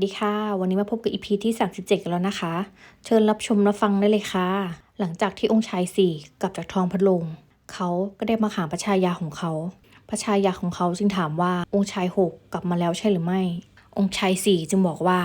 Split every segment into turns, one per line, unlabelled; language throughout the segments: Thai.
สดีค่ะ วันนี้มาพบกับ EP ที่ 37 กันแล้วนะคะ เชิญรับชมรับฟังได้เลยค่ะ หลังจากที่องค์ชายสี่กลับจากทองพัดลงเขาก็ได้มาหาพระชายาของเขาพระชายาของเขาจึงถามว่าองค์ชายหกกลับมาแล้วใช่หรือไม่ องค์ชายสี่จึงบอกว่า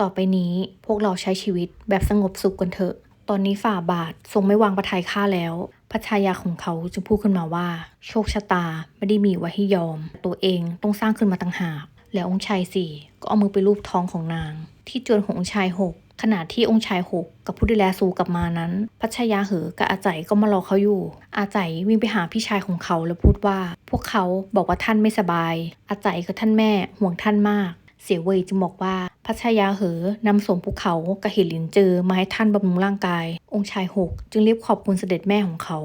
ต่อไปนี้พวกเราใช้ชีวิตแบบสงบสุขกันเถอะ ตอนนี้ฝ่าบาททรงไม่วางประทัยข้าแล้วพระชายาของเขาจึงพูดขึ้นมาว่า โชคชะตาไม่ได้มีไว้ให้ยอม ตัวเองต้องสร้างขึ้นมาต่างหาก แล้วองค์ชายสี่ก็เอามือไปลูบท้องของนาง ที่จวนขององค์ชายหกขณะที่องค์ชายหกกับผู้ดูแลซูกลับมานั้น พัชยาเหอกับอาใจยก็มารอเขาอยู่ อาใจยวิ่งไปหาพี่ชายของเขาแล้วพูดว่า พวกเขาบอกว่าท่านไม่สบาย อาใจยกับท่านแม่ห่วงท่านมาก เสียเวยจึงบอกว่าพัชยาเหอนำสมภูเขากับห็ดหลินเจอมาให้ท่านบำรุงร่างกาย องค์ชายหกจึงรีบขอบคุณเสด็จแม่ของเขา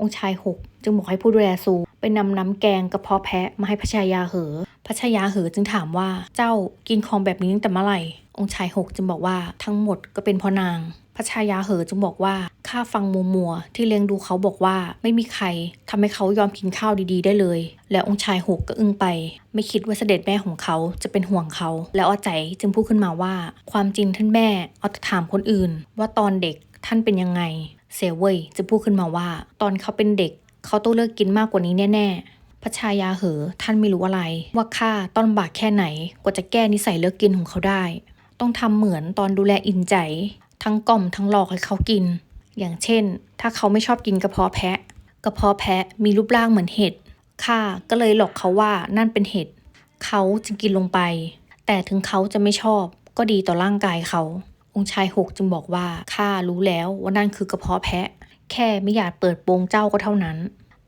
องค์ชายหกจึงบอกให้ผู้ดูแลซูไปนำน้ำแกงกระเพาะแพะมาให้พระชยาเหอ พระชายาเหอจึงถามว่าเจ้ากินของแบบนี้ตั้งแต่เมื่อไหร่ องค์ชายหกจึงบอกว่าทั้งหมดก็เป็นพราะนางพระชายาเหอจึงบอกว่าข้าฟังมัวมัวที่เลี้ยงดูเขาบอกว่าไม่มีใครทำให้เขายอมกินข้าวดีๆ ได้เลย และองค์ชายหกก็อึ้งไป ไม่คิดว่าเสด็จแม่ของเขาจะเป็นห่วงเขา แล้วอาใจยจึงพูดขึ้นมาว่า ความจริงท่านแม่เอาแต่ถามคนอื่น ว่าตอนเด็กท่านเป็นยังไงเสเว่ยจะพูดขึ้นมาว่า ตอนเขาเป็นเด็กเขาต้องเลิกกินมากกว่านี้แน่ๆ พระชายาเหอ ท่านไม่รู้อะไร ว่าข้าต้องลำบากแค่ไหน กว่าจะแก้นิสัยเลิกกินของเขาได้ ต้องทำเหมือนตอนดูแลอินใจ ทั้งกล่อมทั้งหลอกให้เขากิน อย่างเช่น ถ้าเขาไม่ชอบกินกระเพาะแพะ กระเพาะแพะมีรูปร่างเหมือนเห็ดข้าก็เลยหลอกเขาว่านั่นเป็นเห็ดเขาจึงกินลงไป แต่ถึงเขาจะไม่ชอบก็ดีต่อร่างกายเขา องค์ชายหกจึงบอกว่าข้ารู้แล้วว่านั่นคือกระเพาะแพะ แค่ไม่อยากเปิดโปงเจ้าก็เท่านั้น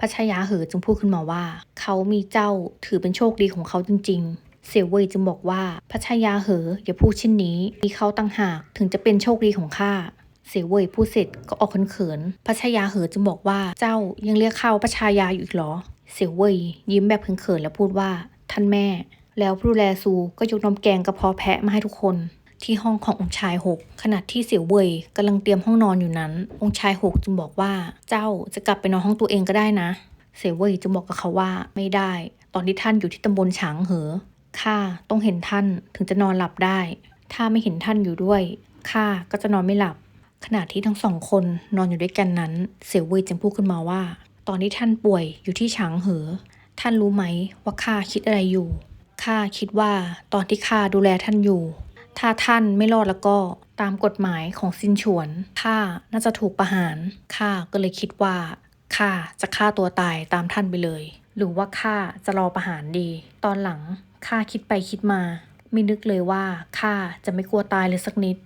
พระชายาเหอจึงพูดขึ้นมาว่า เขามีเจ้าถือเป็นโชคดีของเขาจริง ๆ เสี่ยวเว่ยจึงบอกว่าพระชายาเหออย่าพูดเช่นนี้มีเขาตั้งหากถึงจะเป็นโชคดีของข้าเสียวเว่ยพูดเสร็จก็ออกเขินๆพระชายาเหอจึงบอกว่าเจ้ายังเรียกข้าพระชายาอยู่อีกเหรอ เสียวเว่ยยิ้มแบบเขินๆแล้วพูดว่า ท่านแม่ แล้วผู้ดูแลซูก็ยกน้ำแกงกระเพาะแพะมาให้ทุกคน ที่ห้องขององค์ชายหกขณะที่เสี่ยวเว่ยกำลังเตรียมห้องนอนอยู่นั้น องค์ชายหกจึงบอกว่าเจ้าจะกลับไปนอนห้องตัวเองก็ได้นะ เสี่ยวเว่ยจึงบอกกับเขาว่าไม่ได้ ตอนที่ท่านอยู่ที่ตำบลฉางเหอข้าต้องเห็นท่านถึงจะนอนหลับได้ ถ้าไม่เห็นท่านอยู่ด้วยข้าก็จะนอนไม่หลับ ขณะที่ทั้งสองคนนอนอยู่ด้วยกันนั้น เสี่ยวเว่ยจึงพูดขึ้นมาว่า ตอนที่ท่านป่วยอยู่ที่ฉางเหอ ท่านรู้ไหมว่าข้าคิดอะไรอยู่ข้าคิดว่าตอนที่ข้าดูแลท่านอยู่ ถ้าท่านไม่รอดแล้วก็ตามกฎหมายของซินฉวนข้าน่าจะถูกประหารข้าก็เลยคิดว่าข้าจะฆ่าตัวตายตามท่านไปเลย หรือว่าข้าจะรอประหารดี ตอนหลังข้าคิดไปคิดมา ไม่นึกเลยว่าข้าจะไม่กลัวตายเลยสักนิด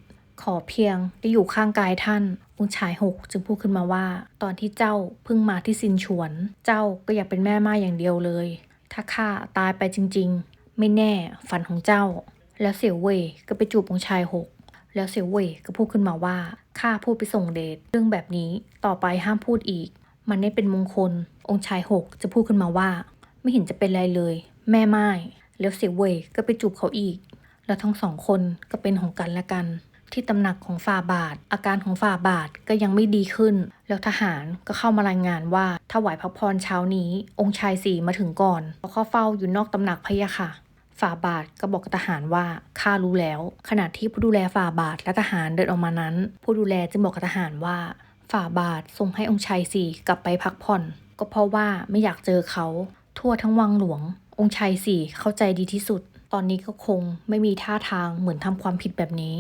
ขอเพียงได้อยู่ข้างกายท่านองค์ชายหกจึงพูดขึ้นมาว่า ตอนที่เจ้าเพิ่งมาที่ซินฉวน เจ้าก็อยากเป็นแม่ไม้อย่างเดียวเลย ถ้าข้าตายไปจริง ๆ ไม่แน่ฝันของเจ้า แล้วเสี่ยวเว่ยก็ไปจูบองชายหก แล้วเสี่ยวเว่ยก็พูดขึ้นมาว่าข้าพูดไปส่งเดชเรื่องแบบนี้ต่อไปห้ามพูดอีก มันไม่เป็นมงคล องชายหกจะพูดขึ้นมาว่า ไม่เห็นจะเป็นไรเลย แม่ไม้แล้วเสี่ยวเว่ยก็ไปจูบเขาอีก แล้วทั้งสองคนก็เป็นของกันและกัน ที่ตำหนักของฝ่าบาท อาการของฝ่าบาทก็ยังไม่ดีขึ้น แล้วทหารก็เข้ามารายงานว่าถวายพระพรเช้านี้ องค์ชายสี่มาถึงก่อนแล้วเข้าเฝ้าอยู่นอกตำหนักพะยะค่ะ ฝ่าบาทก็บอกกับทหารว่าข้ารู้แล้ว ขณะที่ผู้ดูแลฝ่าบาทและทหารเดินออกมานั้น ผู้ดูแลจึงบอกกับทหารว่า ฝ่าบาทส่งให้องค์ชายสี่กลับไปพักผ่อน ก็เพราะว่าไม่อยากเจอเขา ทั่วทั้งวังหลวง องค์ชายสี่เข้าใจดีที่สุด ตอนนี้ก็คงไม่มีท่าทางเหมือนทำความผิดแบบนี้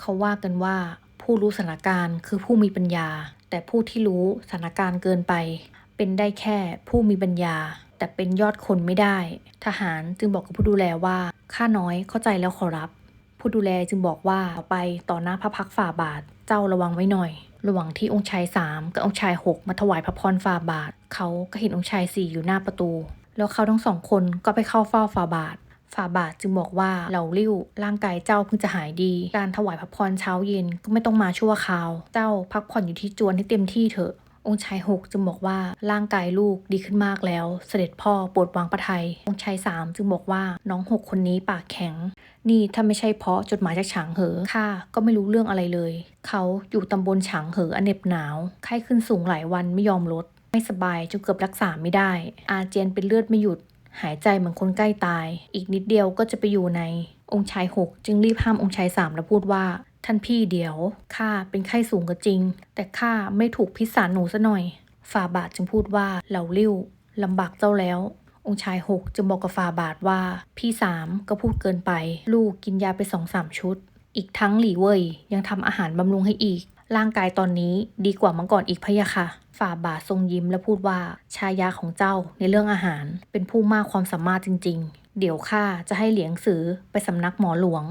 เขาว่ากันว่าผู้รู้สถานการณ์คือผู้มีปัญญา แต่ผู้ที่รู้สถานการณ์เกินไป เป็นได้แค่ผู้มีปัญญา แต่เป็นยอดคนไม่ได้ ทหารจึงบอกกับผู้ดูแลว่าข้าน้อยเข้าใจแล้วขอรับ ผู้ดูแลจึงบอกว่าต่อไปต่อหน้าพระพักฝ่าบาทเจ้าระวังไว้หน่อย ระหว่างที่องค์ชายสามกับองค์ชายหกมาถวายพระพรฝ่าบาท เขาก็เห็นองค์ชายสี่อยู่หน้าประตู แล้วเขาทั้งสองคนก็ไปเข้าเฝ้าฝ่าบาทฝ่าบาทจึงบอกว่าเหล่าริ้วร่างกายเจ้าเพิ่งจะหายดี การถวายพระพรเช้าเย็นก็ไม่ต้องมาชั่วคราว เจ้าพักผ่อนอยู่ที่จวนให้เต็มที่เถอะ องค์ชายหกจึงบอกว่าร่างกายลูกดีขึ้นมากแล้ว เสด็จพ่อปรดวางพระทัยองค์ชายสามจึงบอกว่าน้องหกคนนี้ปากแข็ง นี่ถ้าไม่ใช่เพราะจดหมายจากฉางเหอข้าก็ไม่รู้เรื่องอะไรเลย เขาอยู่ตำบลฉางเหออเนบหนาวไข้ขึ้นสูงหลายวันไม่ยอมลด ไม่สบายจนเกือบรักษาไม่ได้ อาเจียนเป็นเลือดไม่หยุด หายใจเหมือนคนใกล้ตาย อีกนิดเดียวก็จะไปอยู่ในองค์ชายหกจึงรีบห้ามองค์ชายสามแล้วพูดว่า ท่านพี่เดี๋ยวข้าเป็นไข้สูงก็จริง แต่ข้าไม่ถูกพิษสารหนูซะหน่อย ฝ่าบาทจึงพูดว่าเหล่าลิ้วลำบากเจ้าแล้ว องค์ชายหกจึงบอกกับฝ่าบาทว่า พี่สามก็พูดเกินไป ลูกกินยาไปสองสามชุด อีกทั้งหลี่เว่ยยังทำอาหารบำรุงให้อีก ร่างกายตอนนี้ดีกว่าเมื่อก่อนอีกพะยะค่ะ ฝ่าบาททรงยิ้มและพูดว่าชายาของเจ้าในเรื่องอาหารเป็นผู้มากความสามารถจริง ๆ เดี๋ยวข้าจะให้เหลียงสือไปสำนักหมอหลวง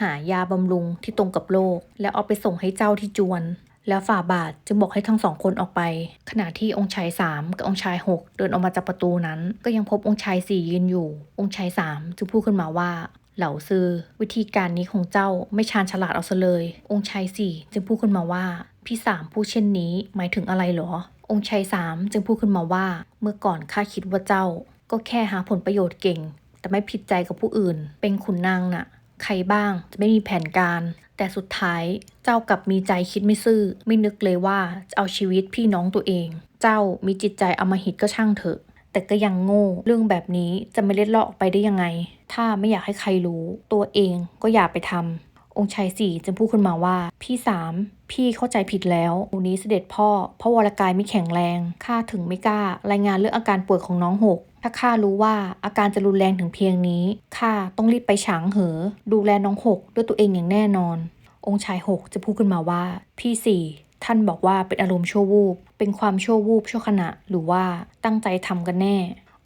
หายาบำรุงที่ตรงกับโรคแล้วเอาไปส่งให้เจ้าที่จวน แล้วฝ่าบาทจึงบอกให้ทั้งสองคนออกไป ขณะที่องค์ชายสามกับองค์ชายหกเดินออกมาจากประตูนั้น ก็ยังพบองค์ชายสี่ยืนอยู่ องค์ชายสามจึงพูดขึ้นมาว่าเหล่าซือ วิธีการนี้ของเจ้าไม่ชาญฉลาดเอาซะเลย องค์ชายสี่จึงพูดขึ้นมาว่า พี่สามพูดเช่นนี้หมายถึงอะไรหรอ องค์ชายสามจึงพูดขึ้นมาว่า เมื่อก่อนข้าคิดว่าเจ้า ก็แค่หาผลประโยชน์เก่ง แต่ไม่ผิดใจกับผู้อื่น เป็นขุนนางน่ะ ใครบ้างจะไม่มีแผนการ แต่สุดท้ายเจ้ากลับมีใจคิดไม่ซื่อ ไม่นึกเลยว่าจะเอาชีวิตพี่น้องตัวเอง เจ้ามีจิตใจอมหิตก็ช่างเถอะ แต่ก็ยังโง่ เรื่องแบบนี้จะไม่เล็ดลอดออกไปได้ยังไง ถ้าไม่อยากให้ใครรู้ ตัวเองก็อย่าไปทำองค์ชายสี่จึงพูดขึ้นมาว่า พี่สามพี่เข้าใจผิดแล้ววันนี้เสด็จพ่อเพราะวรกายไม่แข็งแรงข้าถึงไม่กล้ารายงานเรื่องอาการป่วยของน้องหกถ้าข้ารู้ว่าอาการจะรุนแรงถึงเพียงนี้ข้าต้องรีบไปฉางเหอ ดูแลน้องหกด้วยตัวเองอย่างแน่นอน องค์ชายหกจะพูดขึ้นมาว่า พี่สี่ท่านบอกว่าเป็นอารมณ์ชั่ววูบ เป็นความชั่ววูบชั่วขณะ หรือว่าตั้งใจทำกันแน่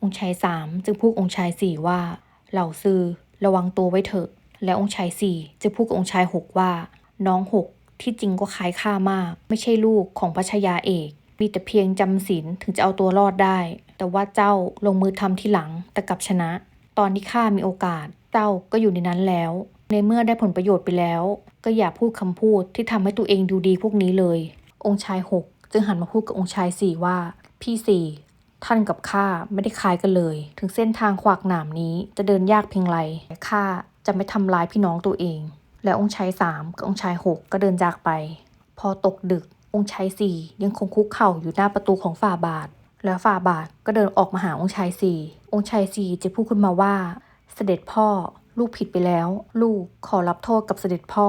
องค์ชายสามจึงพูดองค์ชายสี่ว่า เหล่าซือระวังตัวไว้เถอะ และองค์ชายสี่จะพูดกับองค์ชายหกว่า น้องหกที่จริงก็คล้ายข้ามาก ไม่ใช่ลูกของพระชายาเอก มีแต่เพียงจำศีลถึงจะเอาตัวรอดได้ แต่ว่าเจ้าลงมือทำทีหลังแต่กลับชนะ ตอนที่ข้ามีโอกาส เจ้าก็อยู่ในนั้นแล้ว ในเมื่อได้ผลประโยชน์ไปแล้ว ก็อย่าพูดคำพูดที่ทำให้ตัวเองดูดีพวกนี้เลย องค์ชายหกจึงหันมาพูดกับองค์ชายสี่ว่า พี่สี่ท่านกับข้าไม่ได้คล้ายกันเลย ถึงเส้นทางขวากหนามนี้จะเดินยากเพียงไรแต่ข้าจะไม่ทำร้ายพี่น้องตัวเอง และองค์ชายสามกับองค์ชายหกก็เดินจากไป พอตกดึกองค์ชายสี่ยังคงคุกเข่าอยู่หน้าประตูของฝ่าบาท แล้วฝ่าบาทก็เดินออกมาหาองค์ชายสี่องค์ชายสี่จะพูดขึ้นมาว่า เสด็จพ่อ ลูกผิดไปแล้ว ลูกขอรับโทษกับเสด็จพ่อ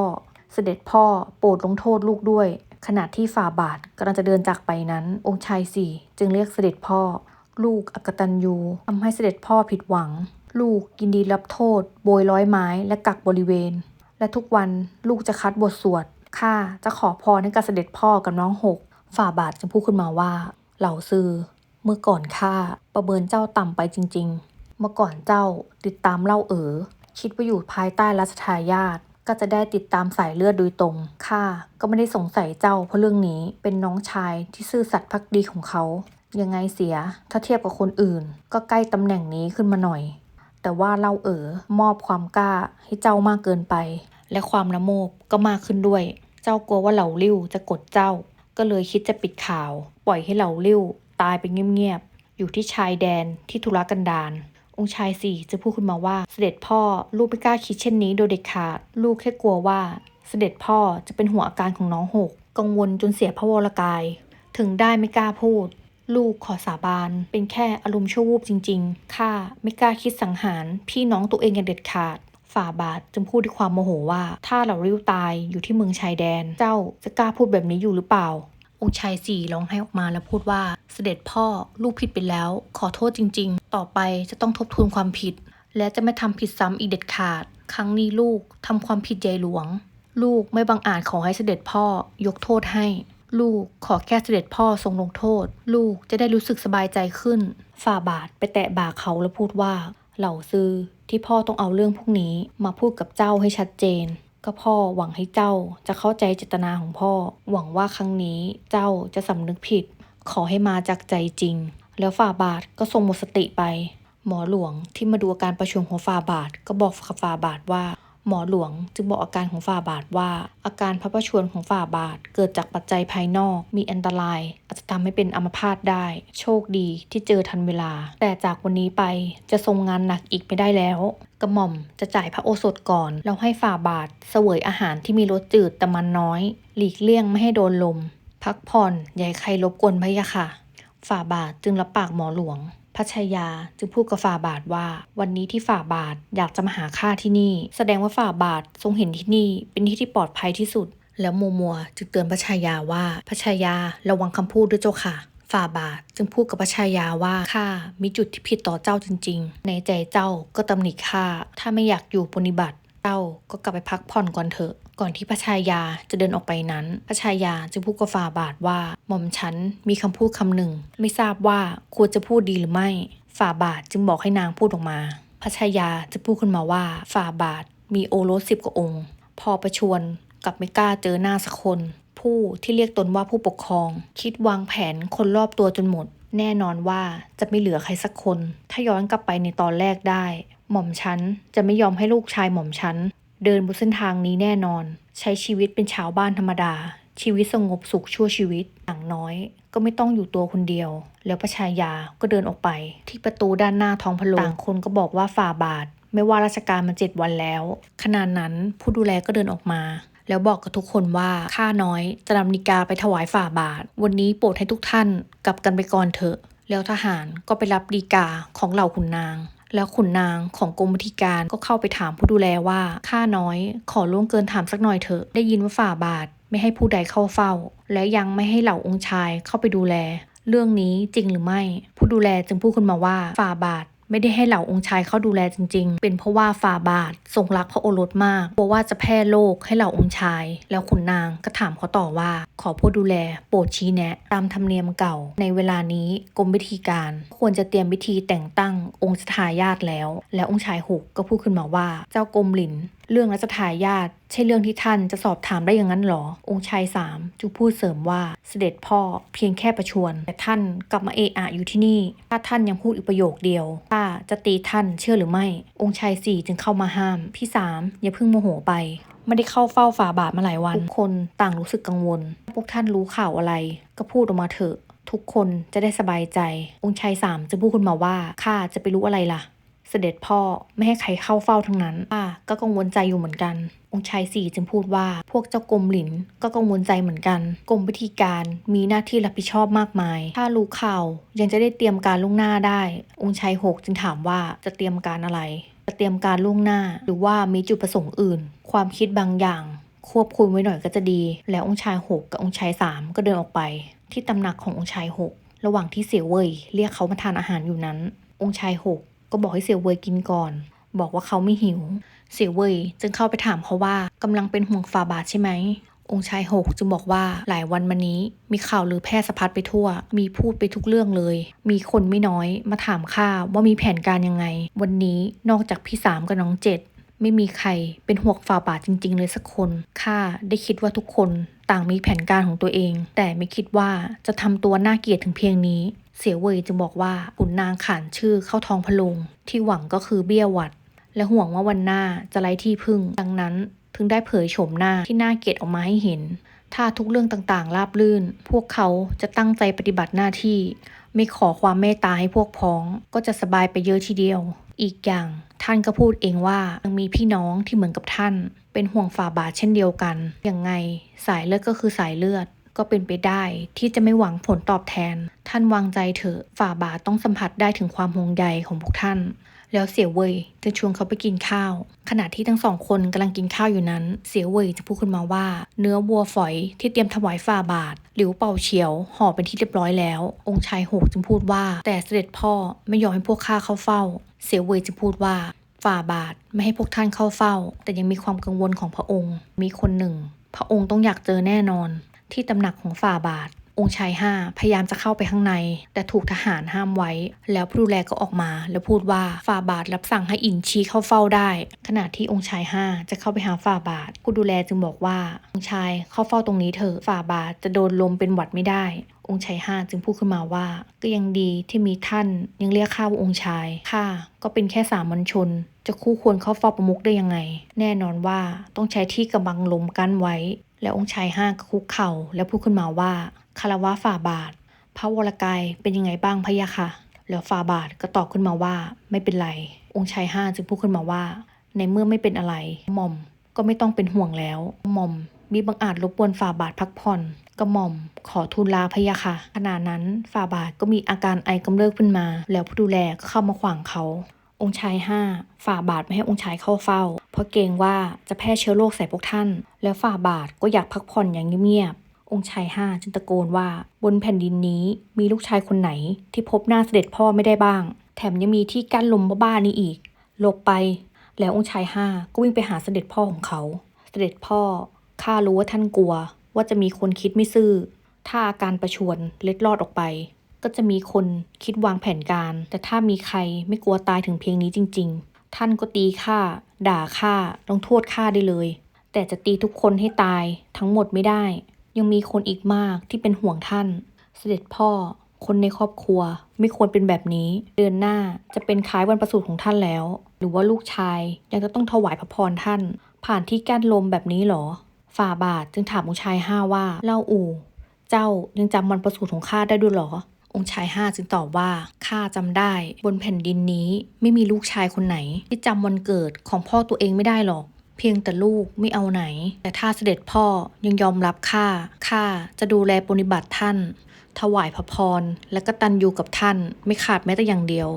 เสด็จพ่อโปรดลงโทษลูกด้วย ขณะที่ฝ่าบาทกำลังจะเดินจากไปนั้น องค์ชายสี่จึงเรียกเสด็จพ่อ ลูกอกตันยูทำให้เสด็จพ่อผิดหวัง ลูกยินดีรับโทษ โบยร้อยไม้และกักบริเวณ และทุกวันลูกจะคัดบทสวดข้าจะขอพรให้กับเสด็จพ่อกับน้องหกฝ่าบาทจึงพูดขึ้นมาว่า เหล่าซือ เมื่อก่อนข้าประเมินเจ้าต่ำไปจริง ๆ เมื่อก่อนเจ้าติดตามเล่าเอ๋อคิดว่าอยู่ภายใต้รัชทายาทก็จะได้ติดตามสายเลือดโดยตรง ข้าก็ไม่ได้สงสัยเจ้าเพราะเรื่องนี้เป็นน้องชายที่ซื่อสัตย์พักดีของเขา ยังไงเสียถ้าเทียบกับคนอื่น ก็ใกล้ตำแหน่งนี้ขึ้นมาหน่อย แต่ว่าเล่าเอ๋อมอบความกล้าให้เจ้ามากเกินไป และความละโมบก็มากขึ้นด้วย เจ้ากลัวว่าเหล่าลิ้วจะกดเจ้า ก็เลยคิดจะปิดข่าว ปล่อยให้เหล่าลิ้ว ตายไปเงียบๆ อยู่ที่ชายแดนที่ทุรกันดารองค์ชายสี่จะพูดขึ้นมาว่าเสด็จพ่อลูกไม่กล้าคิดเช่นนี้โดยเด็ดขาด ลูกแค่กลัวว่า เสด็จพ่อจะเป็นห่วอาการของน้องหก กังวลจนเสียพระวรกาย ถึงได้ไม่กล้าพูด ลูกขอสาบาน เป็นแค่อารมณ์ชั่ววูบจริงๆข้าไม่กล้าคิดสังหารพี่น้องตัวเองอย่างเด็ดขาด ฝ่าบาทจึงพูดด้วยความโมโหว่า ถ้าเหล่าริ้วตายอยู่ที่เมืองชายแดน เจ้าจะกล้าพูดแบบนี้อยู่หรือเปล่า องค์ชายสี่ร้องไห้ออกมาแล้วพูดว่าเสด็จพ่อลูกผิดไปแล้ว ขอโทษจริง ๆ ต่อไปจะต้องทบทวนความผิด และจะไม่ทำผิดซ้ำอีกเด็ดขาด ครั้งนี้ลูกทำความผิดใหญ่หลวง ลูกไม่บังอาจขอให้เสด็จพ่อยกโทษให้ ลูกขอแค่เสด็จพ่อทรงลงโทษ ลูกจะได้รู้สึกสบายใจขึ้น ฝ่าบาทไปแตะบ่าเขาแล้วพูดว่า เหล่าซือที่พ่อต้องเอาเรื่องพวกนี้มาพูดกับเจ้าให้ชัดเจน ก็พ่อหวังให้เจ้าจะเข้าใจเจตนาของพ่อ หวังว่าครั้งนี้เจ้าจะสำนึกผิด ขอให้มาจากใจจริง แล้วฝ่าบาทก็ทรงหมดสติไป หมอหลวงที่มาดูอาการประชุมของฝ่าบาทก็บอกกับฝ่าบาทว่า หมอหลวงจึงบอกอาการของฝ่าบาทว่า อาการพระประชวรของฝ่าบาทเกิดจากปัจจัยภายนอก มีอันตราย อาจจะทำให้เป็นอัมพาตได้ โชคดีที่เจอทันเวลา แต่จากวันนี้ไปจะทรงงานหนักอีกไม่ได้แล้วกระหม่อมจะจ่ายพระโอสถก่อนแล้วให้ฝ่าบาทเสวยอาหารที่มีรสจืดแต่มันน้อย หลีกเลี่ยงไม่ให้โดนลม พักผ่อนอย่าให้ใครรบกวนพะยะค่ะ ฝ่าบาทจึงรับปากหมอหลวง พระชยาจึงพูดกับฝ่าบาทว่า วันนี้ที่ฝ่าบาทอยากจะมาหาข้าที่นี่ แสดงว่าฝ่าบาททรงเห็นที่นี่เป็นที่ที่ปลอดภัยที่สุด แล้วมัวมัวจึงเตือนพระชยาว่าพระชยาระวังคำพูดด้วยเจ้าค่ะฝ่าบาทจึงพูดกับพระชายาว่าข้ามีจุดที่ผิดต่อเจ้าจริง ๆ ในใจเจ้าก็ตำหนิข้าถ้าไม่อยากอยู่ปฏิบัติ เจ้าก็กลับไปพักผ่อนก่อนเถอะ ก่อนที่พระชายาจะเดินออกไปนั้น พระชายาจึงพูดกับฝ่าบาทว่า หม่อมฉันมีคำพูดคำหนึ่ง ไม่ทราบว่าควรจะพูดดีหรือไม่ ฝ่าบาทจึงบอกให้นางพูดออกมา พระชายาจะพูดขึ้นมาว่า ฝ่าบาทมีโอรสสิบกว่าองค์ พอประชวนกลับไม่กล้าเจอหน้าสักคน ผู้ที่เรียกตนว่าผู้ปกครอง คิดวางแผนคนรอบตัวจนหมด แน่นอนว่าจะไม่เหลือใครสักคน ถ้าย้อนกลับไปในตอนแรกได้ หม่อมฉันจะไม่ยอมให้ลูกชายหม่อมฉัน เดินบนเส้นทางนี้แน่นอน ใช้ชีวิตเป็นชาวบ้านธรรมดา ชีวิตสงบสุขชั่วชีวิตอย่างน้อย ก็ไม่ต้องอยู่ตัวคนเดียว แล้วพระชายาก็เดินออกไป ที่ประตูด้านหน้าท้องพระโรงต่างคนก็บอกว่าฝ่าบาท ไม่ว่าราชการมาเจ็ดวันแล้วขณะนั้นผู้ดูแลก็เดินออกมาแล้วบอกกับทุกคนว่าข้าน้อยจะนำนิกาไปถวายฝ่าบาท วันนี้โปรดให้ทุกท่านกลับกันไปก่อนเถอะ แล้วทหารก็ไปรับดีกาของเหล่าขุนนาง แล้วขุนนางของกรมบัญชีการก็เข้าไปถามผู้ดูแลว่าข้าน้อย ขอล่วงเกินถามสักหน่อยเถอะได้ยินว่าฝ่าบาทไม่ให้ผู้ใดเข้าเฝ้า และยังไม่ให้เหล่าองค์ชายเข้าไปดูแล เรื่องนี้จริงหรือไม่ ผู้ดูแลจึงพูดขึ้นมาว่าฝ่าบาท ไม่ได้ให้เหล่าองค์ชายเข้าดูแลจริง ๆ เป็นเพราะว่าฝาบาททรงรักพระโอรสมากกลัวว่าจะแพร่โรคให้เหล่าองค์ชาย แล้วขุนนางก็ถามเขาต่อว่า ขอผู้ดูแล โปรดชี้แนะ ตามธรรมเนียมเก่า ในเวลานี้กรมวิธีการ ควรจะเตรียมพิธีแต่งตั้งองค์ทายาทแล้ว และองค์ชายหกก็พูดขึ้นมาว่าเจ้ากรมหลินเรื่องรัชทายาทใช่เรื่องที่ท่านจะสอบถามได้อย่างนั้นหรอ องค์ชายสามจูพูดเสริมว่าเสด็จพ่อเพียงแค่ประชวรแต่ท่านกลับมาเอะอะอยู่ที่นี่ ถ้าท่านยังพูดอีกประโยคเดียวข้าจะตีท่านเชื่อหรือไม่ องค์ชายสี่จึงเข้ามาห้าม พี่สามอย่าเพิ่งโมโหไปไม่ได้เข้าเฝ้าฝ่าบาทมาหลายวันทุกคนต่างรู้สึกกังวล พวกท่านรู้ข่าวอะไร ก็พูดออกมาเถอะ ทุกคนจะได้สบายใจ องค์ชายสามจึงพูดขึ้นมาว่าข้าจะไปรู้อะไรล่ะ เสด็จพ่อไม่ให้ใครเข้าเฝ้าทั้งนั้นข้าก็กังวลใจอยู่เหมือนกัน องค์ชายสี่จึงพูดว่าพวกเจ้ากรมหลินก็กังวลใจเหมือนกันกรมวิธีการมีหน้าที่รับผิดชอบมากมาย ถ้ารู้ข่าวยังจะได้เตรียมการล่วงหน้าได้ องค์ชายหกจึงถามว่าจะเตรียมการอะไร จะเตรียมการล่วงหน้า หรือว่ามีจุดประสงค์อื่น ความคิดบางอย่าง ควบคุมไว้หน่อยก็จะดี แล้วองค์ชายหกกับองค์ชายสามก็เดินออกไป ที่ตำหนักขององค์ชายหกระหว่างที่เสี่ยวเว่ยเรียกเขามาทานอาหารอยู่นั้น องค์ชายหก ก็บอกให้เสี่ยวเวยกินก่อน บอกว่าเขาไม่หิว เสี่ยวเวยจึงเข้าไปถามเขาว่ากำลังเป็นห่วงฝาบาทใช่ไหมองค์ชายหกจึงบอกว่าหลายวันมานี้มีข่าวลือแพร่สะพัดไปทั่ว มีพูดไปทุกเรื่องเลย มีคนไม่น้อยมาถามข้าว่ามีแผนการยังไง วันนี้นอกจากพี่สามกับน้องเจ็ด ไม่มีใครเป็นห่วฝ่าบาทจริง ๆ เลยสักคน ข้าได้คิดว่าทุกคนต่างมีแผนการของตัวเอง แต่ไม่คิดว่าจะทำตัวน่าเกลียดถึงเพียงนี้ เสียเวยจึงบอกว่าขุนนางขานชื่อเข้าทองพระโลงที่หวังก็คือเบี้ยวัด และห่วงว่าวันหน้าจะไร้ที่พึ่ง ดังนั้นถึงได้เผยโฉมหน้าที่น่าเกลียดออกมาให้เห็น ถ้าทุกเรื่องต่างๆ ราบรื่น พวกเขาจะตั้งใจปฏิบัติหน้าที่ ไม่ขอความเมตตาให้พวกพ้อง ก็จะสบายไปเยอะทีเดียว อีกอย่างท่านก็พูดเองว่ายังมีพี่น้องที่เหมือนกับท่าน เป็นห่วงฝ่าบาทเช่นเดียวกัน อยังไงสายเลือดก็คือสายเลือด ก็เป็นไปได้ที่จะไม่หวังผลตอบแทน ท่านวางใจเถอะฝ่าบาทต้องสัมผัสได้ถึงความห่วงใยของพวกท่าน แล้วเสี่ยวเว่ยจะชวนเขาไปกินข้าว ขณะที่ทั้งสองคนกำลังกินข้าวอยู่นั้น เสี่ยวเว่ยจะพูดขึ้นมาว่า เนื้อวัวฝอยที่เตรียมถวายฝ่าบาทหลิวเป่าเฉียวห่อเป็นที่เรียบร้อยแล้ว องค์ชายหกจึงพูดว่า แต่เสด็จพ่อไม่ยอมให้พวกข้าเข้าเฝ้า เสี่ยวเว่ยจึงพูดว่าฝ่าบาทไม่ให้พวกท่านเข้าเฝ้า แต่ยังมีความกังวลของพระองค์ มีคนหนึ่ง พระองค์ต้องอยากเจอแน่นอน ที่ตำหนักของฝ่าบาท องค์ชายห้าพยายามจะเข้าไปข้างใน แต่ถูกทหารห้ามไว้ แล้วผู้ดูแลก็ออกมา แล้วพูดว่าฝ่าบาทรับสั่งให้อินชีเข้าเฝ้าได้ ขณะที่องค์ชายห้าจะเข้าไปหาฝ่าบาทผู้ดูแลจึงบอกว่าองค์ชายเข้าเฝ้าตรงนี้เถอะฝ่าบาทจะโดนลมเป็นหวัดไม่ได้ องค์ชายห้าจึงพูดขึ้นมาว่า ก็ยังดีที่มีท่านยังเรียกข้าว่าองค์ชายข้าก็เป็นแค่สามัญชน จะคู่ควรเข้าเฝ้าประมุขได้ยังไง แน่นอนว่าต้องใช้ที่กำบังลมกั้นไว้ แล้วองค์ชายห้าก็คุกเข่า แล้วพูดขึ้นมาว่าคารวะฝ่าบาท พระวรกายเป็นยังไงบ้างพะยะค่ะแล้วฝ่าบาทก็ตอบขึ้นมาว่าไม่เป็นไร องค์ชายห้าจึงพูดขึ้นมาว่า ในเมื่อไม่เป็นอะไรหม่อมก็ไม่ต้องเป็นห่วงแล้วหม่อมมีบางอาจรบกวนฝ่าบาทพักผ่อน กระหม่อมขอทูลลาพะยะค่ะขณะนั้นฝ่าบาทก็มีอาการไอกำเริบขึ้นมา แล้วผู้ดูแลก็เข้ามาขวางเขา องค์ชายห้าฝ่าบาทไม่ให้องค์ชายเข้าเฝ้า เพราะเกรงว่าจะแพร่เชื้อโรคใส่พวกท่าน แล้วฝ่าบาทก็อยากพักผ่อนอย่างเงียบๆองค์ชายห้าจึงตะโกนว่าบนแผ่นดินนี้มีลูกชายคนไหนที่พบหน้าเสด็จพ่อไม่ได้บ้าง แถมยังมีที่กั้นลมบ้าๆนี้อีกหลบไป แล้วองค์ชายห้าก็วิ่งไปหาเสด็จพ่อของเขา เสด็จพ่อข้ารู้ว่าท่านกลัว ว่าจะมีคนคิดไม่ซื่อ ถ้าอาการประชวนเล็ดลอดออกไป ก็จะมีคนคิดวางแผนการ แต่ถ้ามีใครไม่กลัวตายถึงเพียงนี้จริง ๆ ท่านก็ตีข้าด่าข้าลงโทษข้าได้เลย แต่จะตีทุกคนให้ตายทั้งหมดไม่ได้ ยังมีคนอีกมากที่เป็นห่วงท่าน เสด็จพ่อ คนในครอบครัวไม่ควรเป็นแบบนี้ เดือนหน้าจะเป็นคล้ายวันประสูติของท่านแล้ว หรือว่าลูกชายยังจะต้องถวายพระพรท่าน ผ่านที่กั้นลมแบบนี้หรอ ฝ่าบาทจึงถามองค์ชายห้าว่าเล่าอู่ เจ้ายังจำวันประสูติของข้าได้ด้วยเหรอ องค์ชายห้าจึงตอบว่าข้าจำได้ บนแผ่นดินนี้ไม่มีลูกชายคนไหน ที่จำวันเกิดของพ่อตัวเองไม่ได้หรอก เพียงแต่ลูกไม่เอาไหน แต่ถ้าเสด็จพ่อยังยอมรับข้าข้าจะดูแลปฏิบัติท่าน ถวายพระพรและก็ตันอยู่กับท่าน ไม่ขาดแม้แต่อย่างเดียว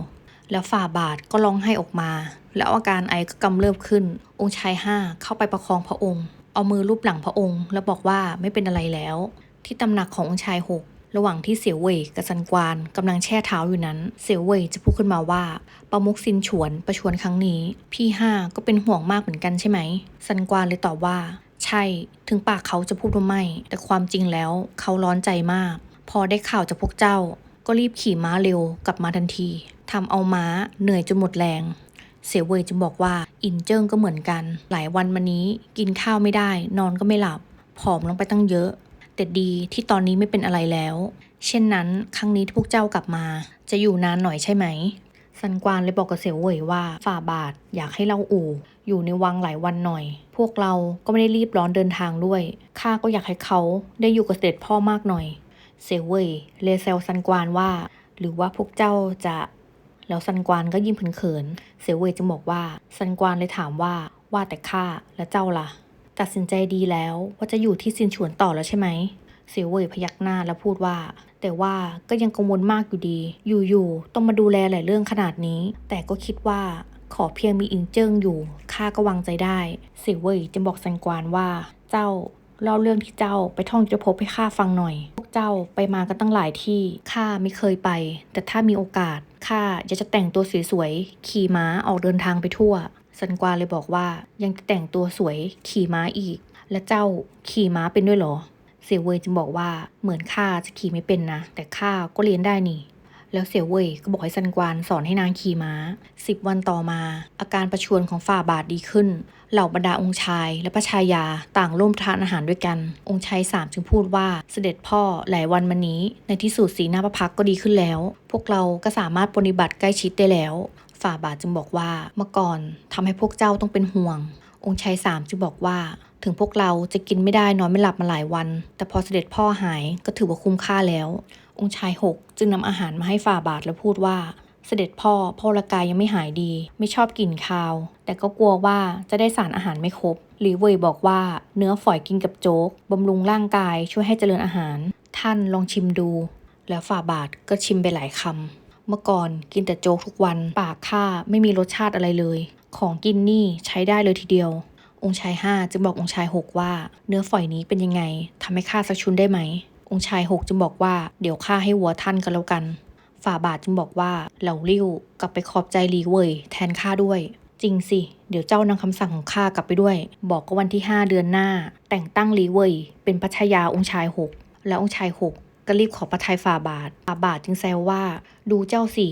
แล้วฝ่าบาทก็ร้องไห้ออกมา แล้วอาการไอก็กำเริบขึ้น องค์ชายห้าเข้าไปประคองพระองค์ เอามือลูบหลังพระองค์ แล้วบอกว่าไม่เป็นอะไรแล้ว ที่ตำหนักขององค์ชายหกระหว่างที่เสียวเว่ยกับซันกวานกำลังแช่เท้าอยู่นั้น เสียวเว่ยจะพูดขึ้นมาว่าประมุกซินฉวนประชวนครั้งนี้ พี่ห้าก็เป็นห่วงมากเหมือนกันใช่ไหมซันกวานเลยตอบว่า ใช่ถึงปากเขาจะพูดว่าไม่ แต่ความจริงแล้วเขาร้อนใจมาก พอได้ข่าวจากพวกเจ้า ก็รีบขี่ม้าเร็วกลับมาทันทีทำเอาม้าเหนื่อยจนหมดแรง เสียเวยจึงบอกว่าอินเจิ้งก็เหมือนกัน หลายวันมานี้กินข้าวไม่ได้ นอนก็ไม่หลับ ผอมลงไปตั้งเยอะ แต่ดีที่ตอนนี้ไม่เป็นอะไรแล้ว เช่นนั้นครั้งนี้ที่พวกเจ้ากลับมา จะอยู่นานหน่อยใช่ไหมสันกวานเลยบอกกับเสียวเวยว่าฝ่าบาทอยากให้เล่าอู่ อยู่ในวังหลายวันหน่อย พวกเราก็ไม่ได้รีบร้อนเดินทางด้วยข้าก็อยากให้เขาได้อยู่กับเสด็จพ่อมากหน่อยเซเว่ยเลเซลซันกวานว่า หรือว่าพวกเจ้าจะ แล้วซันกวานก็ยิ้มเขินๆเซเวยจึงบอกว่าซันกวานเลยถามว่าว่าแต่ข้าและเจ้าล่ะ ตัดสินใจดีแล้วว่าจะอยู่ที่ซินฉวนต่อแล้วใช่ไหมเซเว่ยพยักหน้าแล้วพูดว่า แต่ว่าก็ยังกังวลมากอยู่ดี อยู่ๆต้องมาดูแลหลายเรื่องขนาดนี้ แต่ก็คิดว่าขอเพียงมีอิงเจิ้งอยู่ข้าก็วางใจได้เซเว่ยจึงบอกซันกวานว่า เจ้าเล่าเรื่องที่เจ้าไปท่องจะพบให้ข้าฟังหน่อยพว เจ้าไปมาก็ตั้งหลายที่ข้าไม่เคยไป แต่ถ้ามีโอกาสข้าอยากจะแต่งตัวสวยๆขี่ม้าออกเดินทางไปทั่วสันกวาเลยบอกว่ายังจะแต่งตัวสวยขี่ม้าอีก และเจ้าขี่ม้าเป็นด้วยเหรอเสียเวยจึงบอกว่าเหมือนข้าจะขี่ไม่เป็นนะ แต่ข้าก็เรียนได้นี่ แล้วเสี่ยวเว่ยก็บอกให้ซันกวานสอนให้นางขี่ม้าสิบวันต่อมา อาการประชวรของฝ่าบาทดีขึ้น เหล่าบรรดาองค์ชายและพระชายาต่างร่วมทานอาหารด้วยกัน องค์ชายสามจึงพูดว่าเสด็จพ่อหลายวันมานี้ ในที่สุดสีหน้าพระพักก็ดีขึ้นแล้ว พวกเราก็สามารถปฏิบัติใกล้ชิดได้แล้วฝ่าบาทจึงบอกว่าเมื่อก่อนทำให้พวกเจ้าต้องเป็นห่วง องค์ชายสามจึงบอกว่าถึงพวกเราจะกินไม่ได้นอนไม่หลับมาหลายวัน แต่พอเสด็จพ่อหายก็ถือว่าคุ้มค่าแล้ว องค์ชายหกจึงนำอาหารมาให้ฝ่าบาทแล้วพูดว่า เสด็จพ่อพ่อละกายยังไม่หายดี ไม่ชอบกลิ่นคาว แต่ก็กลัวว่าจะได้สารอาหารไม่ครบหลีเว่ยบอกว่าเนื้อฝอยกินกับโจ๊กบำรุงร่างกายช่วยให้เจริญอาหาร ท่านลองชิมดู แล้วฝ่าบาทก็ชิมไปหลายคำเมื่อก่อนกินแต่โจ๊กทุกวันปากข้าไม่มีรสชาติอะไรเลย ของกินนี่ใช้ได้เลยทีเดียวองค์ชายห้าจึงบอกองค์ชายหกว่า เนื้อฝอยนี้เป็นยังไงทำให้ข้าสักชุนได้ไหม องค์ชายหกจึงบอกว่าเดี๋ยวข้าให้วัวท่านก็แล้วกัน ฝ่าบาทจึงบอกว่าเหล่าริ้วกลับไปขอบใจลีเว่ยแทนข้าด้วย จริงสิ เดี๋ยวเจ้านำคำสั่งของข้ากลับไปด้วย บอกก็วันที่5เดือนหน้า แต่งตั้งลีเว่ยเป็นพัชยาองค์ชายหกแล้วองค์ชายหกก็รีบขอประทายฝ่าบาทฝ่าบาทจึงแซวว่า ดูเจ้าสิ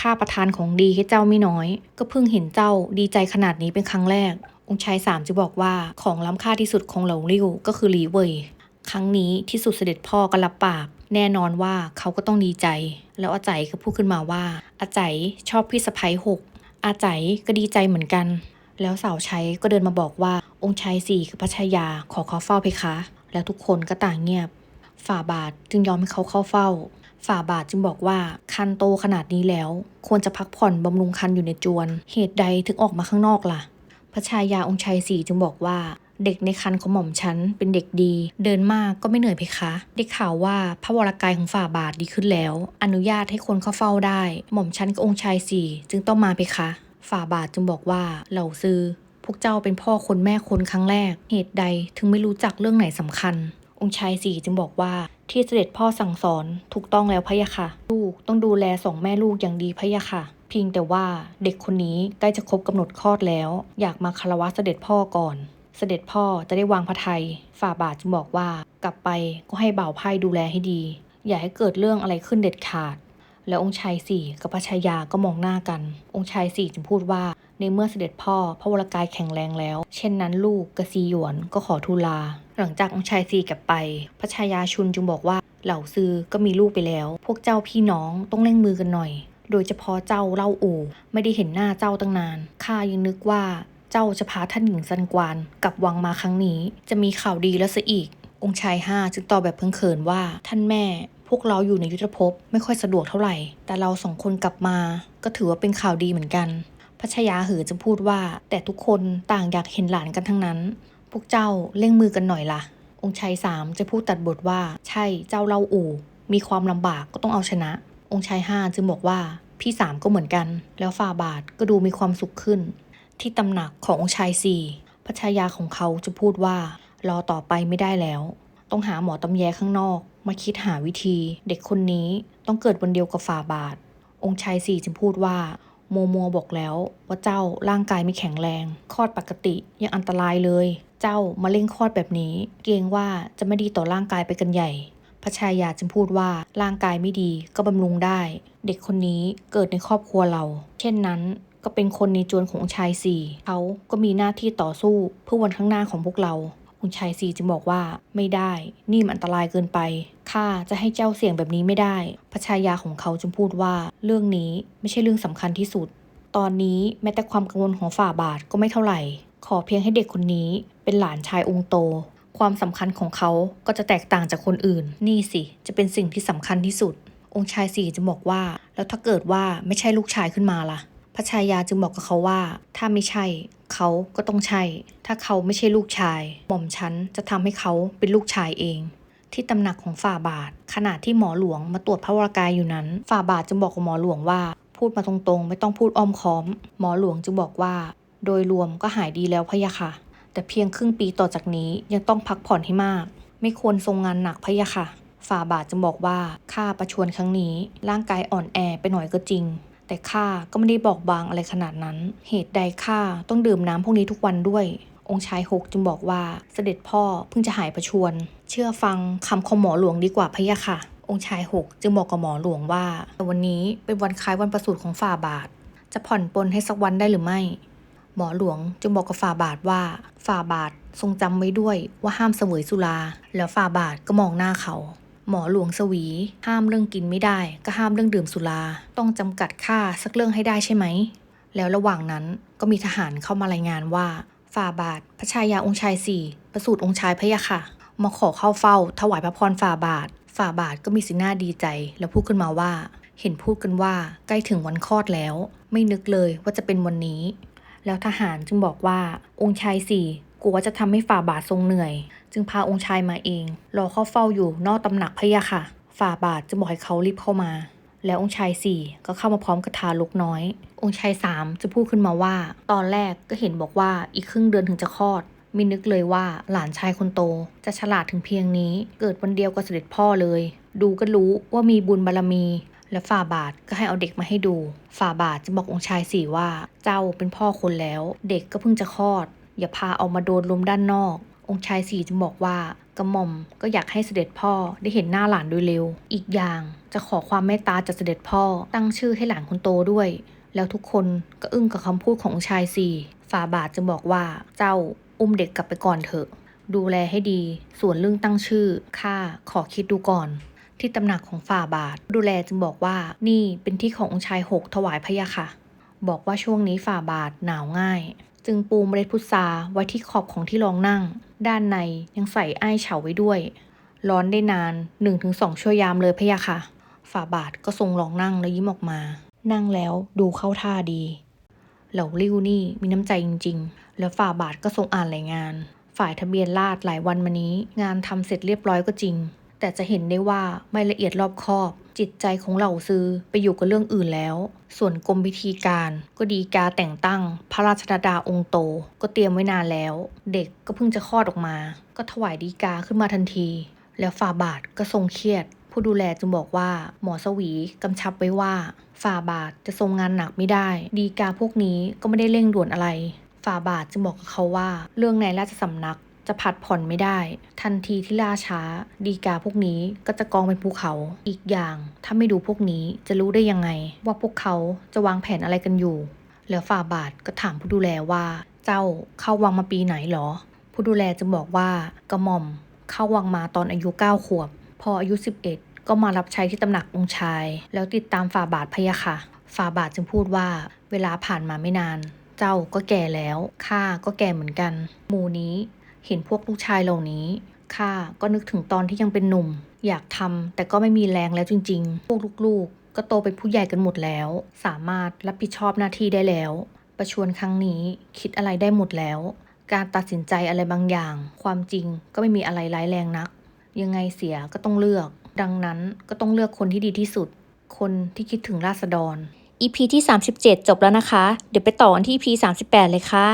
ข้าประทานของดีให้เจ้าไม่น้อย ก็เพิ่งเห็นเจ้าดีใจขนาดนี้เป็นครั้งแรก องค์ชายสามจึงบอกว่าของล้ำค่าที่สุดของเหล่าริ้วก็คือลีเว่ย ครั้งนี้ที่สุดเสด็จพ่อก็รับปากแน่นอนว่าเขาก็ต้องดีใจ แล้วอาใจยก็พูดขึ้นมาว่า อาใจยชอบพี่สะพ้ยหกอาใจยก็ดีใจเหมือนกัน แล้วสาวใช้ก็เดินมาบอกว่าองค์ชายสี่คือพระชายาขอเขาเฝ้าเพคะ แล้วทุกคนก็ต่างเงียบ ฝ่าบาทจึงยอมให้เขาเข้าเฝ้า ฝ่าบาทจึงบอกว่าคันโตขนาดนี้แล้ว ควรจะพักผ่อนบำรุงคันอยู่ในจวน เหตุใดถึงออกมาข้างนอกล่ะ พระชายาองค์ชายสี่จึงบอกว่า เด็กในคันของหม่อมฉันเป็นเด็กดี เดินมากก็ไม่เหนื่อยเพคะ ได้ข่าวว่าพระวรกายของฝ่าบาทดีขึ้นแล้ว อนุญาตให้คนเข้าเฝ้าได้ หม่อมฉันกับองค์ชายสี่จึงต้องมาเพคะ ฝ่าบาทจึงบอกว่าเหล่าซื้อพวกเจ้าเป็นพ่อคนแม่คนครั้งแรก เหตุใดถึงไม่รู้จักเรื่องไหนสำคัญ องค์ชายสี่จึงบอกว่าที่เสด็จพ่อสั่งสอนถูกต้องแล้วพะยะค่ะ ลูกต้องดูแลสองแม่ลูกอย่างดีพะยะค่ะ เพียงแต่ว่าเด็กคนนี้ใกล้จะครบกำหนดคลอดแล้ว อยากมาคารวะเสด็จพ่อก่อน เสด็จพ่อจะได้วางพระทัยฝ่าบาทจึงบอกว่ากลับไปก็ให้บ่าวไพ่ดูแลให้ดี อย่าให้เกิดเรื่องอะไรขึ้นเด็ดขาด แล้วองค์ชายสี่กับพระชายาก็มองหน้ากัน องค์ชายสี่จึงพูดว่า ในเมื่อเสด็จพ่อพระวรกายแข็งแรงแล้ว เช่นนั้นลูกกระซีหยวนก็ขอทูลา หลังจากองค์ชายสี่กลับไป พระชายาชุนจึงบอกว่าเหล่าซือก็มีลูกไปแล้ว พวกเจ้าพี่น้องต้องเร่งมือกันหน่อย โดยเฉพาะเจ้าเล่าอู่ไม่ได้เห็นหน้าเจ้าตั้งนานข้ายังนึกว่า เจ้าจะพาท่านหญิงซันกวานกลับวังมาครั้งนี้ จะมีข่าวดีแล้วซะอีก องค์ชายห้าจึงตอบแบบเพิ่งเขินว่าท่านแม่พวกเราอยู่ในยุทธภพไม่ค่อยสะดวกเท่าไหร่ แต่เราสองคนกลับมา ก็ถือว่าเป็นข่าวดีเหมือนกัน พระชายาหือจะพูดว่า แต่ทุกคนต่างอยากเห็นหลานกันทั้งนั้น พวกเจ้าเร่งมือกันหน่อยล่ะ องค์ชายสามจะพูดตัดบทว่า ใช่เจ้าเล่าอู่ มีความลำบากก็ต้องเอาชนะ องค์ชายห้าจึงบอกว่าพี่สามก็เหมือนกัน แล้วฝ่าบาทก็ดูมีความสุขขึ้น ที่ตำหนักขององค์ชายสี่พระชายาของเขาจะพูดว่า รอต่อไปไม่ได้แล้ว ต้องหาหมอตำแยข้างนอก มาคิดหาวิธี เด็กคนนี้ต้องเกิดวันเดียวกับฝ่าบาท องค์ชายสี่จึงพูดว่าโมโมบอกแล้วว่าเจ้าร่างกายไม่แข็งแรง คลอดปกติยังอันตรายเลย เจ้ามาเร่งคลอดแบบนี้ เกรงว่าจะไม่ดีต่อร่างกายไปกันใหญ่พระชายาจึงพูดว่าร่างกายไม่ดีก็บำรุงได้ เด็กคนนี้เกิดในครอบครัวเรา เช่นนั้น ก็เป็นคนในจวนของชายสี่เขาก็มีหน้าที่ต่อสู้เพื่อวันข้างหน้าของพวกเราองค์ชายสี่จึงบอกว่าไม่ได้ นี่มันอันตรายเกินไปข้าจะให้เจ้าเสี่ยงแบบนี้ไม่ได้พระชายาของเขาจึงพูดว่า เรื่องนี้ไม่ใช่เรื่องสำคัญที่สุด ตอนนี้แม้แต่ความกังวลของฝ่าบาทก็ไม่เท่าไหร่ ขอเพียงให้เด็กคนนี้เป็นหลานชายองค์โต ความสำคัญของเขาก็จะแตกต่างจากคนอื่น นี่สิ จะเป็นสิ่งที่สำคัญที่สุด องค์ชายสี่จะบอกว่า แล้วถ้าเกิดว่าไม่ใช่ลูกชายขึ้นมาล่ะ พระชายาจึงบอกกับเขาว่า ถ้าไม่ใช่ เขาก็ต้องใช่ ถ้าเขาไม่ใช่ลูกชาย หม่อมฉันจะทำให้เขาเป็นลูกชายเอง ที่ตำหนักของฝ่าบาท ขณะที่หมอหลวงมาตรวจพระวรากายอยู่นั้น ฝ่าบาทจึงบอกกับหมอหลวงว่า พูดมาตรงๆ ไม่ต้องพูดอ้อมค้อม หมอหลวงจึงบอกว่า โดยรวมก็หายดีแล้วพะยะค่ะ แต่เพียงครึ่งปีต่อจากนี้ยังต้องพักผ่อนให้มาก ไม่ควรทรงงานหนักพะยะค่ะฝ่าบาทจึงบอกว่าข้าประชวรครั้งนี้ ร่างกายอ่อนแอไปหน่อยก็จริง แต่ข้าก็ไม่ได้บอกบางอะไรขนาดนั้น เหตุใดข้าต้องดื่มน้ำพวกนี้ทุกวันด้วย องค์ชายหกจึงบอกว่าเสด็จพ่อเพิ่งจะหายประชวร เชื่อฟังคำของหมอหลวงดีกว่าพะยะค่ะ องค์ชายหกจึงบอกกับหมอหลวงว่า แต่วันนี้เป็นวันคล้ายวันประสูติของฝ่าบาท จะผ่อนปลนให้สักวันได้หรือไม่ หมอหลวงจึงบอกกับฝ่าบาทว่าฝ่าบาททรงจำไว้ด้วยว่าห้ามเสวยสุรา แล้วฝ่าบาทก็มองหน้าเขา หมอหลวงสวี ห้ามเรื่องกินไม่ได้ ก็ห้ามเรื่องดื่มสุรา ต้องจำกัดค่าสักเรื่องให้ได้ใช่ไหม แล้วระหว่างนั้นก็มีทหารเข้ามารายงานว่าฝ่าบาท พระชายาองค์ชายสี่ประสูติองค์ชายพะยะค่ะมาขอเข้าเฝ้า ถวายพระพรฝ่าบาท ฝ่าบาทก็มีสีหน้าดีใจ แล้วพูดขึ้นมาว่า เห็นพูดกันว่าใกล้ถึงวันคลอดแล้ว ไม่นึกเลยว่าจะเป็นวันนี้ แล้วทหารจึงบอกว่าองค์ชายสี่กลัวว่าจะทำให้ฝ่าบาททรงเหนื่อย จึงพาองค์ชายมาเอง รอเข้าเฝ้าอยู่นอกตำหนักพะยะค่ะ ฝ่าบาทจึงบอกให้เขารีบเข้ามา แล้วองค์ชายสี่ก็เข้ามาพร้อมกับทารกน้อย องค์ชายสามจะพูดขึ้นมาว่า ตอนแรกก็เห็นบอกว่าอีกครึ่งเดือนถึงจะคลอดม่นึกเลยว่าหลานชายคนโตจะฉลาดถึงเพียงนี้ เกิดวันเดียวกับเสด็จพ่อเลย ดูก็รู้ว่ามีบุญบารมี และฝ่าบาทก็ให้เอาเด็กมาให้ดู ฝ่าบาทจะบอกองค์ชายสี่ว่า เจ้าเป็นพ่อคนแล้ว เด็กก็เพิ่งจะคลอด อย่าพาเอามาโดนลมด้านนอก องค์ชายสี่จึงบอกว่ากระหม่อมก็อยากให้เสด็จพ่อได้เห็นหน้าหลานโดยเร็ว อีกอย่างจะขอความเมตตาจากเสด็จพ่อตั้งชื่อให้หลานคนโตด้วย แล้วทุกคนก็อึ้งกับคำพูดขององค์ชายสี่ฝ่าบาทจึงบอกว่าเจ้าอุ้มเด็กกลับไปก่อนเถอะ ดูแลให้ดี ส่วนเรื่องตั้งชื่อข้าขอคิดดูก่อน ที่ตำหนักของฝ่าบาท ดูแลจึงบอกว่านี่เป็นที่ขององค์ชายหกถวายพะยะค่ะ บอกว่าช่วงนี้ฝ่าบาทหนาวง่าย จึงปูเมล็ดพุทราไว้ที่ขอบของที่รองนั่ง ด้านในยังใส่ไอ้ายเฉาไว้ด้วย ร้อนได้นาน 1-2 ชั่วยามเลยพะยะค่ะ ฝ่าบาทก็ทรงลองนั่งแล้วยิ้มออกมา นั่งแล้วดูเข้าท่าดี เหล่าริ้วนี่มีน้ำใจจริง ๆ แล้วฝ่าบาทก็ทรงอ่านรายงาน ฝ่ายทะเบียนราษหลายวันมานี้ งานทำเสร็จเรียบร้อยก็จริง แต่จะเห็นได้ว่าไม่ละเอียดรอบคอบ จิตใจของเหล่าซื้อไปอยู่กับเรื่องอื่นแล้ว ส่วนกรมพิธีการก็ดีกาแต่งตั้ง พระราชดาองค์โต ก็เตรียมไว้นานแล้ว เด็กก็เพิ่งจะคลอดออกมา ก็ถวายดีกาขึ้นมาทันที แล้วฝ่าบาทก็ทรงเครียด ผู้ดูแลจึงบอกว่าหมอสวีกำชับไว้ว่า ฝ่าบาทจะทรงงานหนักไม่ได้ ดีกาพวกนี้ก็ไม่ได้เร่งด่วนอะไรฝ่าบาทจึงบอกกับเขาว่า เรื่องในราชสำนัก จะผัดผ่อนไม่ได้ ทันทีที่ล่าช้า ดีกาพวกนี้ก็จะกองเป็นภูเขาอีกอย่าง ถ้าไม่ดูพวกนี้จะรู้ได้ยังไง ว่าพวกเขาจะวางแผนอะไรกันอยู่แล้วฝ่าบาทก็ถามผู้ดูแลว่า เจ้าเข้าวังมาปีไหนหรอ ผู้ดูแลจึงบอกว่ากระหม่อมเข้าวังมาตอนอายุ9ขวบ พออายุ 11 ก็มารับใช้ที่ตำหนักองค์ชาย แล้วติดตามฝ่าบาทพยะค่ะฝ่าบาทจึงพูดว่าเวลาผ่านมาไม่นาน เจ้าก็แก่แล้วข้าก็แก่เหมือนกัน หมู่นี้ เห็นพวกลูกชายเหล่านี้ข้าก็นึกถึงตอนที่ยังเป็นหนุ่ม อยากทำแต่ก็ไม่มีแรงแล้วจริง ๆ พวกลูกๆ ก็โตเป็นผู้ใหญ่กันหมดแล้ว สามารถรับผิดชอบหน้าที่ได้แล้ว ประชวรครั้งนี้คิดอะไรได้หมดแล้ว การตัดสินใจอะไรบางอย่าง ความจริงก็ไม่มีอะไรร้ายแรงนัก ยังไงเสียก็ต้องเลือก ดังนั้นก็ต้องเลือกคนที่ดีที่สุด คนที่คิดถึงราษฎร EP ที่ 37 จบแล้วนะคะ เดี๋ยวไปต่อกันที่ EP 38 เลยค่ะ